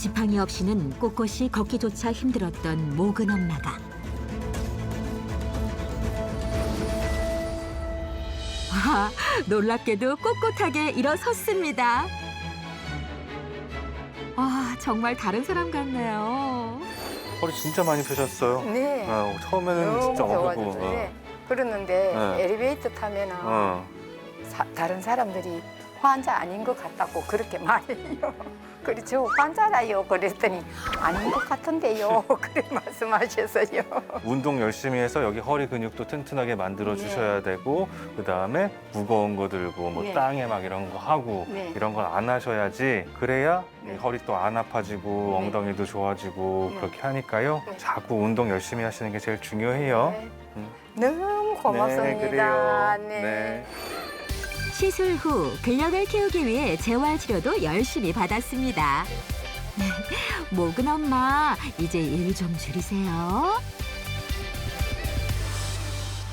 지팡이 없이는 꼿꼿이 걷기조차 힘들었던 모근 엄마가 아, 놀랍게도 꼿꼿하게 일어섰습니다. 아, 정말 다른 사람 같네요. 허리 진짜 많이 펴셨어요. 네. 어, 처음에는 너무 진짜 좋아졌어요. 어렵고. 어. 네. 그러는데 네. 엘리베이터 타면은 어. 사- 다른 사람들이 환자 아닌 것 같다고 그렇게 말해요. 저 환자라요. 그랬더니 아닌 것 같은데요. 그래 말씀하셨어요. 운동 열심히 해서 여기 허리 근육도 튼튼하게 만들어 주셔야 되고 그 다음에 무거운 거 들고 뭐 네. 땅에 막 이런 거 하고 네. 이런 건 안 하셔야지 그래야 네. 이 허리 또 안 아파지고 네. 엉덩이도 좋아지고 네. 그렇게 하니까요 네. 자꾸 운동 열심히 하시는 게 제일 중요해요. 네. 음. 너무 고맙습니다. 네, 그래요. 네. 네. 시술 후 근력을 키우기 위해 재활 치료도 열심히 받았습니다. 모근 엄마, 이제 일 좀 줄이세요.